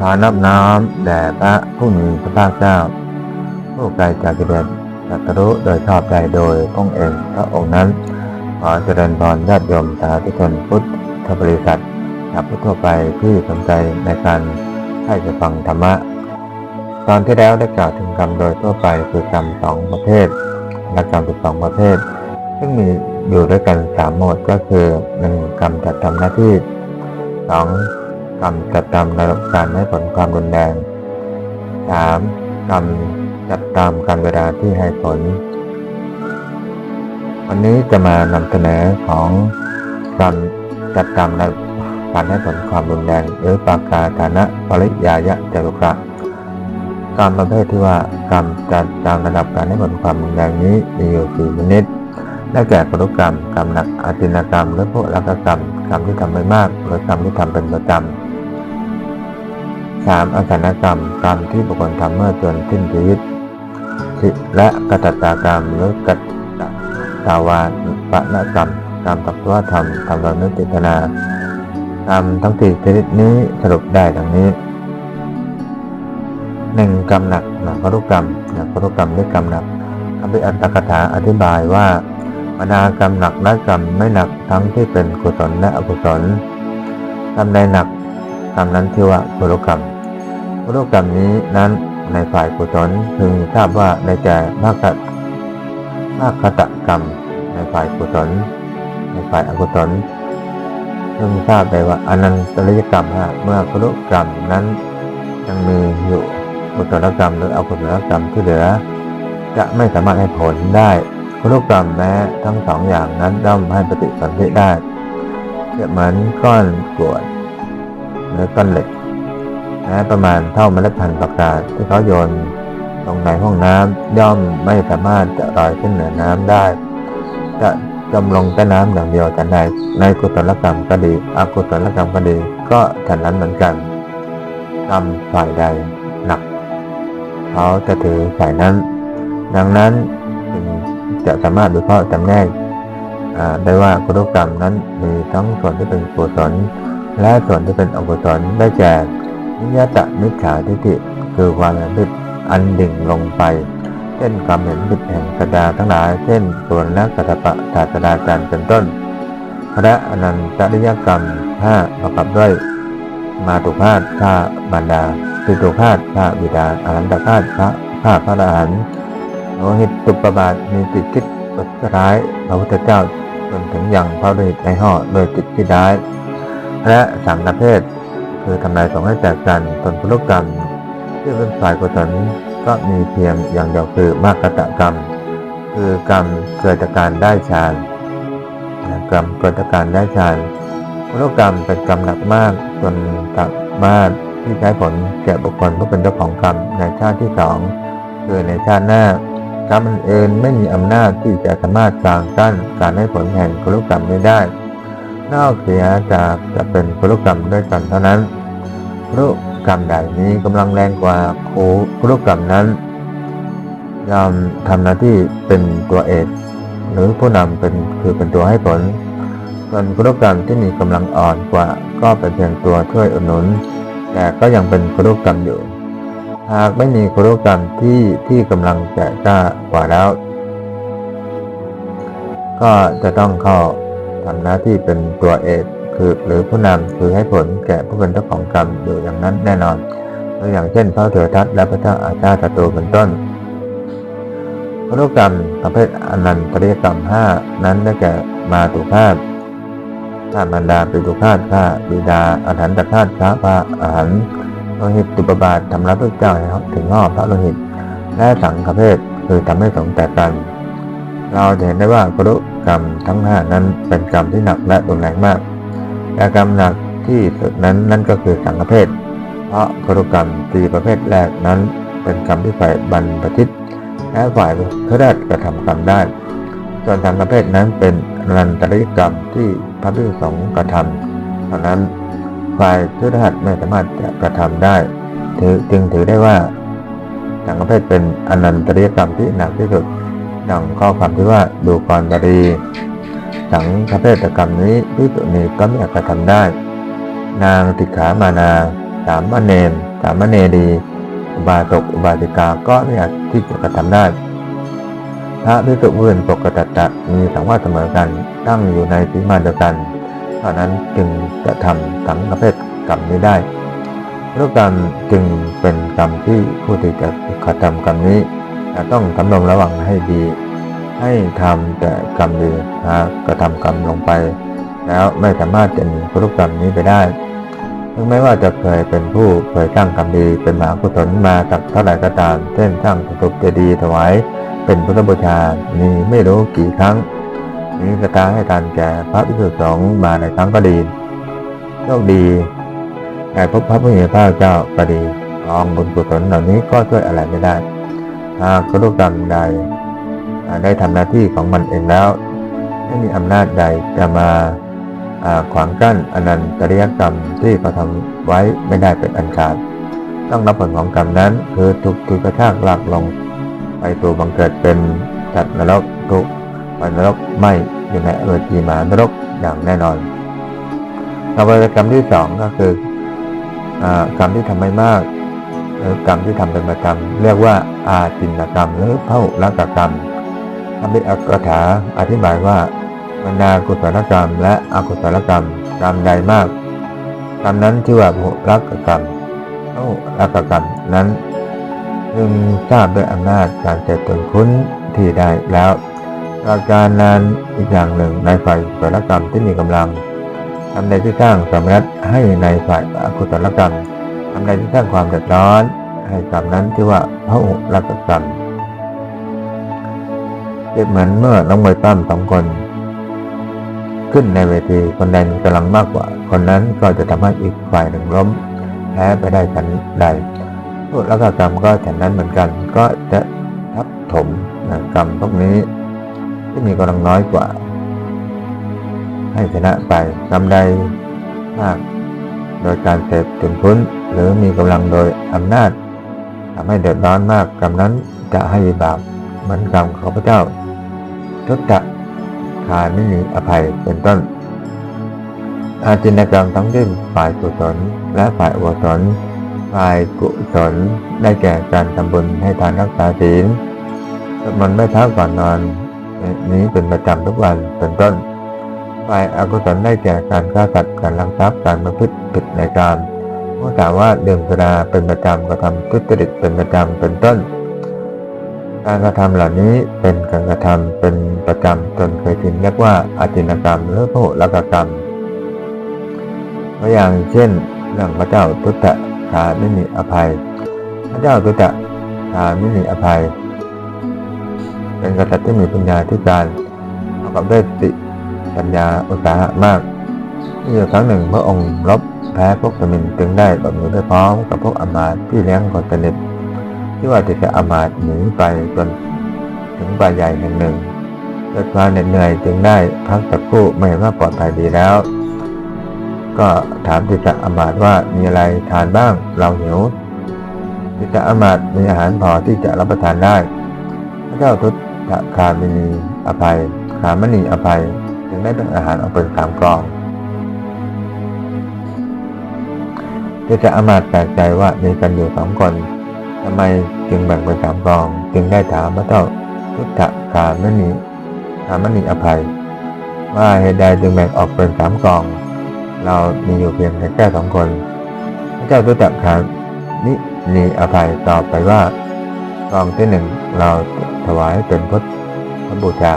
ขอนับน้อมแด่พระผู้มีพระภาคเจ้า ผู้ไกลจากกิเลสตรัสรู้โดยชอบใจโดยพระองค์เองพระองค์นั้นขอเจริญพรญาติโยมสาธุชนพุทธบริษัทชาวพุทธทั่วไปที่สนใจในการให้จะฟังธรรมะ ตอนที่แล้วได้กล่าวถึงกรรมโดยทั่วไปคือกรรมสองประเภทและกรรมสิบสองประเภท ซึ่งมีอยู่ด้วยกันสามโหมดก็คือหนึ่งกรรมจัดทำหน้าที่สอง กรรมจัดทำในการให้ผลความรุนแรงสามกรรมจัดตามการเวลาที่ให้ผล วันนี้จะมานำเสนอของกรรมจัดตามในการให้ผลความรุนแรง หรือปากาฐานะปริยายะจรุกะกรรมประเภทที่ว่ากรรมจัดตามระดับการให้ผลความรุนแรงนี้มีอยู่สี่ชนิดได้แก่ปรุกรรม กรรมหนักอาจินกรรม และพวกลักกรรม กรรมที่ทำไม่มาก หรือกรรมที่ทำเป็นประจำ สามอาสนกรรมกรรมที่บุคคลทำเมื่อจนสิ้นชีวิตและกตัตตากรรมหรือกัตตาวาปะนกรรมกรรมตับตัวธรรมทำโดยไม่เจตนากรรมทั้งสี่ชนิดนี้สรุปได้ดังนี้หนึ่งกรรมหนักหนักพรุกรรมหนักพรุกรรมด้วยกรรมหนักคำพิอัตถกถาอธิบายว่าบรรดากรรมหนักและกรรมไม่หนักทั้งที่เป็นกุศลและอกุศลกรรมใดหนัก รรมนั้นชื่อว่าพรุกรรมพรุกรรมนี้นั้นในฝ่ายกุศลพึงทราบว่าได้แก่ภาคตภาคตกรรม ในฝ่ายกุศลในฝ่ายอกุศลพึงทราบได้ว่าอนันตริยกรรมฮะเมื่อพรุกรรมนั้นยังมีอยู่กุศลกรรมหรืออกุศลกรรมที่เหลือ จะไม่สามารถให้ผลได้กุกรรมแม้ทั้งสองอย่างนั้นย่อมให้ปฏิสัมพิได้เหมือนก้อนกรวด หรือก้นเหล็กแม้ประมาณเท่าเมล็ดพันธุ์ประกาศที่เขาโยนลงในห้องน้ำย่อมไม่สามารถจะลอยขึ้นเหนือน้ำได้ จะจมลงใต้น้ำอย่างเดียวแต่ในในกุศลกรรมก็ดีอกุศลกรรมก็ดี ก็ฉันนั้นเหมือนกันกรรมฝ่ายใดหนัก เขาจะถือฝ่ายนั้น ดังนั้นจึงจะสามารถวิเคราะห์จำแนกได้ว่ากุศลกรรมนั้นมีทั้งส่วนที่เป็นกุศล และส่วนที่เป็นอกุศลได้แก่นิยตมิจฉาทิฏฐิคือความเห็นผิดอันดิ่งลงไป เช่นความเห็นผิดแห่งสดาทั้งหลาย เช่นส่วนและกัตปะศาสดาจารย์เป็นต้นและอนันตริยกรรมห้าประกอบด้วย มาตุฆาตฆ่าบรรดาปิตุฆาตฆ่าบิดาอาหันตฆาตฆ่าฆ่าพระอรหันต์โลหิตตุปบาทมีจิตคิดประร้ายพระพุทธเจ้าจนถึงอยังพระโลหิตในห่อโดยจิตที่ร้าย และสังฆเพศคือทำลายสงให้แตกกันตนพลุกรรมที่เป็นฝ่ายกุศลก็มีเพียงอย่างเดียวคือมากตกรรม คือกรรมเกิดจากการได้ฌานกรรมเกิดจากการได้ฌานมโนกรรมเป็นกรรมหนักมากจนสามารถที่ใช้ผลแก่บุคคลผู้เป็นเจ้าของกรรมในชาติที่สองคือในชาติหน้ากรรมอื่นไม่มีอำนาจที่จะสามารถกลางกั้นการให้ผลแห่งกุลกรรมนี้ได้ นอกเสียจากจะเป็นกุกรรมด้วยกันเท่านั้นกุกรรมใดนี้กำลังแรงกว่าโคกุลกรรมนั้นยอมทำหน้าที่เป็นตัวเอกหรือผู้นำเป็นคือเป็นตัวให้ผล ส่วนกุลกรรมที่มีกำลังอ่อนกว่าก็เป็นเพียงตัวช่วยอุดหนุน แต่ก็ยังเป็นกุลกรรมอยู่ หากไม่มีกุลกรรมที่ที่กำลังแก่กล้ากว่าแล้ว ก็จะต้องเข้า ทำหน้าที่เป็นตัวเอกคือหรือผู้นำคือให้ผลแก่ผู้เป็นเจ้าของกรรมอยู่อย่างนั้นแน่นอนตัวอย่างเช่นพระเถรทัตและพระเจ้าอาชาตตูเป็นต้นพรุกรรมประเภทอนันตริยกรรมห้านั้นได้แก่มาตุฆาตฆ่าบรรดาปิตุฆาตฆ่าบิดาอาหันตฆาตฆ่าพระอาหันต์โลหิตตุปบาททำร้ายพระเจ้าให้ถึงห่อพระโลหิต และสังฆเพศคือทำให้สงแตกกัน เราจะเห็นได้ว่าพรุ กรรมทั้งห้านั้นเป็นกรรมที่หนักและรุนแรงมากแต่กรรมหนักที่สุดนั้นนั่นก็คือสังฆเพศเพราะพรุกรรมสี่ประเภทแรกนั้น เป็นกรรมที่ฝ่ายบรรพชิตและฝ่ายพระราชกระทำกรรมได้ ส่วนทางประเภทนั้นเป็นอนันตริยกรรมที่พระภิกษุสงฆ์กระทำเพราะนั้นฝ่ายพระราชไม่สามารถจะกระทำได้ถือจึงถือได้ว่าทางประเภทเป็นอนันตริยกรรมที่หนักที่สุด ดังข้อความที่ว่าดูกรดารีสังฆเพศกรรมนี้พิสุนีก็ไม่อาจกระทำได้ นางติขามานา สามเณรสามเณรีอุบาสกอุบาสิกาก็ไม่อาจที่จะกระทำได้ พระพิสุอื่นปกติตะมีสังวาสเสมอกันตั้งอยู่ในสีมาเดียวกันเท่านั้นจึงจะทำสังประเภทกรรมนี้ได้รูปกรรมจึงเป็นกรรมที่ผู้ที่จะกระทำกรรมนี้ จะต้องสำรวมระวังให้ดี ให้ทำแต่กรรมดีหากระทำกรรมลงไป แล้วไม่สามารถจะหนีรูปกรรมนี้ไปได้ถึงแม้ว่าจะเคยเป็นผู้เคยสร้างกรรมดีเป็นมหากุศลมาจากเท่าไหร่ก็ตาม เช่นสร้างสถูปเจดีย์ถวายเป็นพุทธบูชามีไม่รู้กี่ครั้งนี้กระตาให้ทานแก่พระภิกษุสงฆ์มาในครั้งก็ดีโชคดีแต่พบพระผู้มีพระเจ้าก็ดีกองบุญกุศลเหล่านี้ก็ช่วยอะไรไม่ได้ หากกรุกรรมใดได้ทำหน้าที่ของมันเองแล้ว ไม่มีอำนาจใดจะมาขวางกั้นอนันตริยกรรมที่เขาทำไว้ไม่ได้เป็นอันขาด ต้องรับผลของกรรมนั้น คือถูกถูกกระชากลากลง ไปตัวบังเกิดเป็นสัตว์นรกทุกไปนรกไม่อยู่ในเอจีมานรกอย่างแน่นอนต่อไปกรรมที่สองก็คือกรรมที่ทำไม่มาก กรรมที่ทำเป็นประจำเรียกว่าอาจินกรรมหรือเผ่าละกกรรมทำเป็นอักถาอธิบายว่าบรรดากุศลกรรม และอกุศลกรรมกรรมใดมากกรรมนั้นชื่อว่าบุรักกรรมเผ่าละกกรรมนั้นจึงทราบด้วยอำนาจการเสพตนคุ้นที่ได้แล้วอาการนั้นอีกอย่างหนึ่งในฝ่ายกุศลกรรมที่มีกำลังทำในที่สร้างสมรัตให้ในฝ่ายอกุศลกรรมำในที่สร้างความเดือดร้อน ให้กรรมนั้นที่ว่าพระอุรักกรรมเปรียบเหมือนเมื่อน้องมวยปั้มสองคน ขึ้นในเวทีคนใดมีกำลังมากกว่า คนนั้นก็จะทำให้อีกฝ่ายหนึ่งล้มแพ้ไปได้ฉันใดพวกรักกรรมก็ฉันนั้นเหมือนกัน ก็จะทับถมกรรมพวกนี้ ที่มีกำลังน้อยกว่า ให้ชนะไปกำใดมากโดยการเสพจนพ้น หรือมีกำลังโดยอำนาจทำให้เดือดร้อนมากกรรมนั้นจะให้บาปเหมือนกรรมของพระเจ้าทุตตะคาไม่มีอภัยเป็นต้น อาจินกรรมทั้งที่ฝ่ายกุศลและฝ่ายอกุศลฝ่ายกุศลได้แก่การทำบุญให้ทานรักษาศีลสวดมนต์ไม่เท้าก่อนนอน นี้เป็นประจำทุกวันเป็นต้น ฝ่ายอกุศลได้แก่การฆ่าสัตว์การลักทรัพย์การประพฤติผิดในการม กล่าวว่าดื่มสุราเป็นประจำกระทำทุจริตเป็นประจำเป็นต้น การกระทำเหล่านี้เป็นการกระทำเป็นประจำจนเคยชินเรียกว่าอาจินกรรมหรือพหุลกกรรมตัวอย่างเช่นเรื่องพระเจ้าทุตตะคาไม่มีอภัย พระเจ้าทุตตะคาไม่มีอภัย เป็นกษัตริย์ที่มีปัญญาธิการประกอบด้วยสติปัญญาอุตสาหะมากมีอยู่ครั้งหนึ่งพระองค์รบ แพ้พวกสมินจึงได้แบบมือไปพร้อมกับพวกอมาตที่เลี้ยงคนสนิทที่ว่าจะจะอมาตหนีไปจนถึงป่าใหญ่แห่งหนึ่งเกิดความเหน็ดเหนื่อยจึงได้พักสักครู่ไม่เห็นว่าปลอดภัยดีแล้ว ก็ถามติสะอมาตว่ามีอะไรทานบ้างเราหิวติสะอมาตมีอาหารพอที่จะรับประทานได้ พระเจ้าทุตตะคามินีอภัยขามณีอภัย จึงได้แบ่งอาหารออกเป็นสามกอง ติสะอมาตย์แปลกใจว่ามีกันอยู่สองคนทำไมจึงแบ่งเป็นสามกอง จึงได้ถามพระเจ้าทุตตะคามณีขามณีอภัย ว่าเหตุใดจึงแบ่งออกเป็นสามกอง เรามีอยู่เพียงแค่สองคน พระเจ้าทุตตะคานินีอภัยตอบไปว่ากองที่หนึ่งเราถวายเป็นพุทธบูชา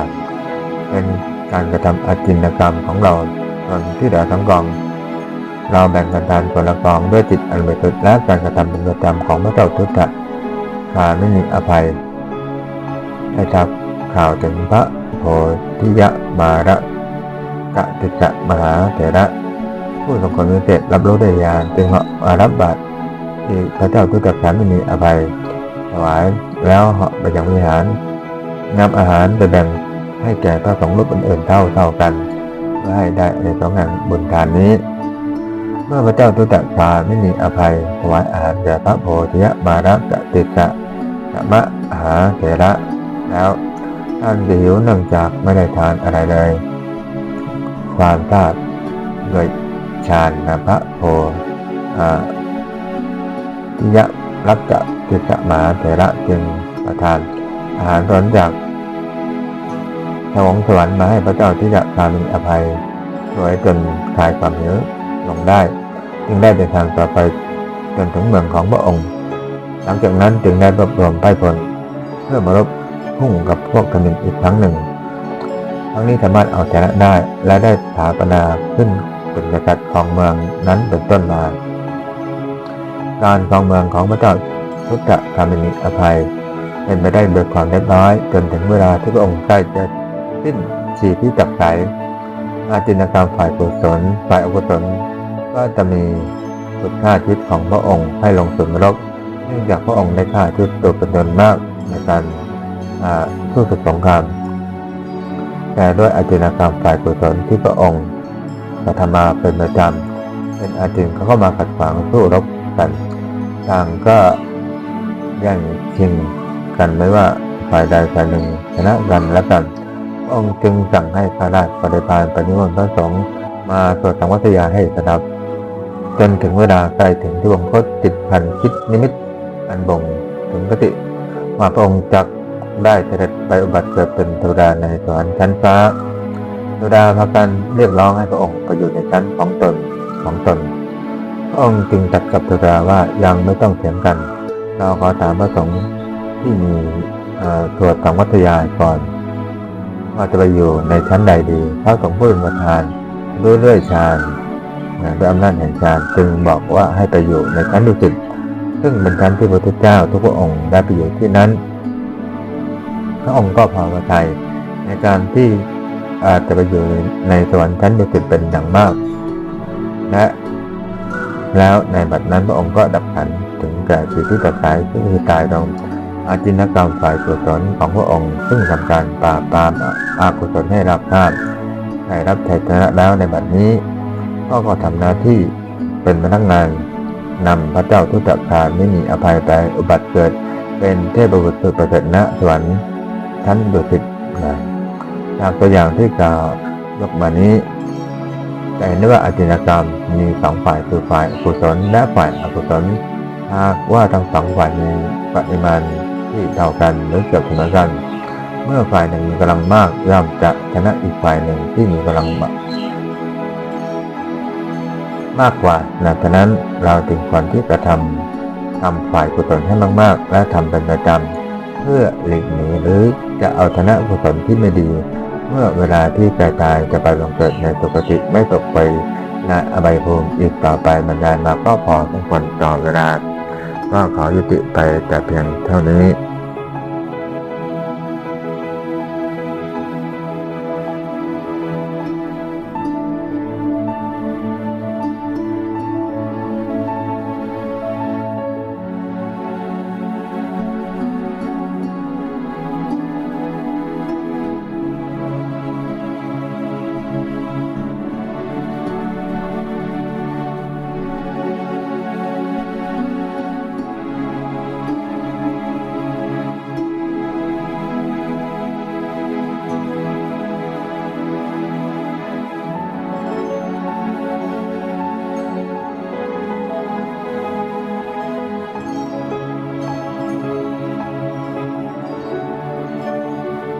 เป็นการกระทำอาจินกรรมของเราส่วนที่เหลือทั้งกอง เราแบ่งกันทานคนละกองด้วยจิตอันบริสุทธิ์และการกระทำเป็นประจำของพระเจ้าทุตตะคาไม่มีอภัยให้ทับข่าวถึงพระโพธิยะมาระกะติจะมหาเถระผู้ทรงคุณวิเศษรับรู้ได้ยานจึงเหาะมารับบาตรที่พระเจ้าทุตตะคาไม่มีอภัยถวายแล้วเหาะไปยังวิหารนำอาหารไปแบ่งให้แก่พระสงฆ์รูปอื่นๆเท่าเท่ากันเพื่อให้ได้ในสองงานบุญทานนี้ มื่อพระเจ้าตุตะคาไม่มีอภัยถวายอาหารแก่พระโพธิยมาระกะติสะกะมะหาเถระแล้วท่านจะหิวเนื่องจากไม่ได้ทานอะไรเลย ความทราบด้วยฌานนะพระโพทิยะรักจะจิตมหาเถระจึงประทาน อาหารร้อนจากสวงสวรรค์มาให้พระเจ้าทิยะคามีอภัยสวยจนคลายความหิวลงได้ จึงได้เดินทางต่อไปจนถึงเมืองของพระองค์ หลังจากนั้นจึงได้รวบรวมไพ่พลเพื่อมารบพุ่งกับพวกกมินอีกครั้งหนึ่งทั้งนี้สามารถเอาชนะได้และได้สถาปนาขึ้นเป็นกษัตริย์ของเมืองนั้นเป็นต้นมา การครองเมืองของพระเจ้าทุตคามินีอภัย เป็นไปได้โดยความเรียบร้อย จนถึงเวลาที่พระองค์ใกล้จะสิ้นชีพที่จับสายอาจินกรรมฝ่ายกุศลฝ่ายอกุศล ก็จะมีสุดฆ่าชีวิตของพระองค์ให้ลงสู่นรกเนื่องจากพระองค์ได้ฆ่าชีวิตตัวเป็นจนวนมากในการสู้ศึกสงครามแต่ด้วยอาจินกรรมฝ่ายกุศลที่พระองค์กระทำมาเป็นประจำเป็นอาจินเขาก็มาขัดขวางสู้รบกันต่างก็แย่งชิงกันไม่ว่าฝ่ายใดฝ่ายหนึ่งชนะกันและกันพระองค์จึงสั่งให้ข้าราชบริพารปฏิมนต์พระสงฆ์มาสวดสังวัตยาให้สดับ จนถึงเวลาใกล้ถึงที่วงคตจิตพันคิดนิมิตอันบ่งถึงกติว่าพระองค์จักได้เสด็จไปอุบัติเกิดเป็นเทวดาในสวรรค์ชั้นฟ้าเทวดาพากันเรียกร้องให้พระองค์ไปอยู่ในชั้นของตนของตน พระองค์จึงตรัสกับเทวดาว่ายังไม่ต้องเถียงกัน เราขอถามพระสงฆ์ที่มีตรวจสังวัตยายก่อน ว่าจะไปอยู่ในชั้นใดดีพระสงฆ์ผู้เป็นประธานด้วยเรื่อยฌาน นะด้วยอำนาจแห่งฌานจึงบอกว่าให้ไปอยู่ในชั้นดุสิตซึ่งเป็นชั้นที่พระพุทธเจ้าทุกพระองค์ได้ไปอยู่ที่นั้น พระองค์ก็พอพระทัยในการที่อาจจะไปอยู่ในสวรรค์ชั้นดุสิตเป็นอย่างมาก และแล้วในบัดนั้นพระองค์ก็ดับขันถึงแก่จิตที่ตัดสายซึ่งคือตายลงอาจินกรรมฝ่ายกุศลของพระองค์ ซึ่งทำการปราบปรามอากุศลให้รับทราบได้รับชัยชนะแล้วในบัดนี้ พ่อก็ขอทำหน้าที่เป็นพนักงานนำพระเจ้าทุตคาไม่มีอภัยไปอุบัติเกิด เป็นเทพบุตรสุดประเสริฐณสวรรค์ชั้นดุสิตนะจากตัวอย่างที่กล่าวยกมานี้จะเห็นได้ว่าอาจินกรรมมีสองฝ่ายคือฝ่ายกุศลและฝ่ายอกุศลหากว่าทั้งสองฝ่ายมีปริมาณที่เท่ากันหรือเกือบเสมอกัน เมื่อฝ่ายหนึ่งมีกำลังมากย่อมจะชนะอีกฝ่ายหนึ่งที่มีกำลัง มากกว่าดังนั้นเราจึงควรที่จะทำทำฝ่ายกุศลให้มากๆ และทำเป็นประจำเพื่อหลีกหนีหรือจะเอาชนะกุศลที่ไม่ดี เมื่อเวลาที่ใจตายจะไปลงเกิดในสุคติไม่ตกไปในอบายภูมิอีกต่อไปบรรยายมาก็พอสมควรต่อเวลาก็ขอยุติไปแต่เพียงเท่านี้